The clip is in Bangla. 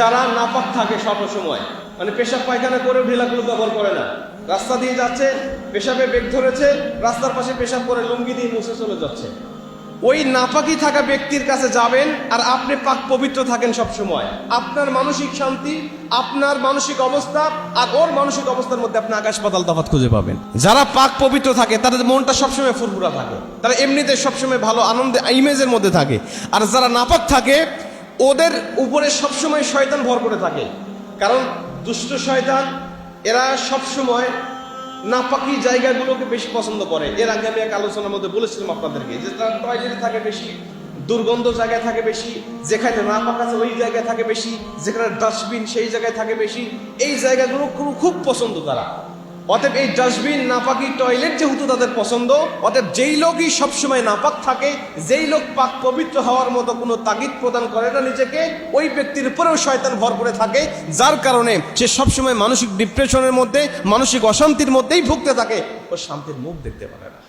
যারা নাপাক থাকে সব সময় মানে পেশাব পায়খানা করে ঢিলাগুলো ব্যবহার করে না। রাস্তা দিয়ে যাচ্ছে, পেশাবে বেগ ধরেছে, রাস্তার পাশে পেশাব করে লুঙ্গি দিয়ে মুছে চলে যাচ্ছে। ওই নাপাকি থাকা ব্যক্তির কাছে যাবেন আর আপনি পাক পবিত্র থাকেন সব সময় আপনার মানসিক শান্তি, আপনার মানসিক অবস্থা আর ওর মানসিক অবস্থার মধ্যে আপনি আকাশ পাতাল তফাৎ খুঁজে পাবেন। যারা পাক পবিত্র থাকে, তাদের মনটা সবসময় ফুরফুরা থাকে। তারা এমনিতে সবসময় ভালো, আনন্দে, ইমেজের মধ্যে থাকে। আর যারা নাপাক থাকে ওদের উপরে সবসময় শয়তান ভর করে থাকে। কারণ দুষ্ট শয়তান, এরা সবসময় নাপাকি জায়গাগুলোকে বেশি পছন্দ করে। এর আগে আমি এক আলোচনার মধ্যে বলেছিলাম আপনাদেরকে যে তারা টয়লেটে থাকে বেশি, দুর্গন্ধ জায়গায় থাকে বেশি, যেখানে নাপাক আছে ওই জায়গায় থাকে বেশি, যেখানে ডাস্টবিন সেই জায়গায় থাকে বেশি। এই জায়গাগুলো খুব- খুব পছন্দ তারা। অতএব এই ডাস্টবিন নাপাকি টয়লেট যেহেতু তাদের পছন্দ, অতএব যেই লোকই সবসময় নাপাক থাকে, যেই লোক পাক পবিত্র হওয়ার মতো কোনো তাগিদ প্রদান করে না নিজেকে, ওই ব্যক্তির উপরেও শয়তান ভর করে থাকে, যার কারণে সে সবসময় মানসিক ডিপ্রেশনের মধ্যে, মানসিক অশান্তির মধ্যেই ভুগতে থাকে, ও শান্তির মুখ দেখতে পারে না।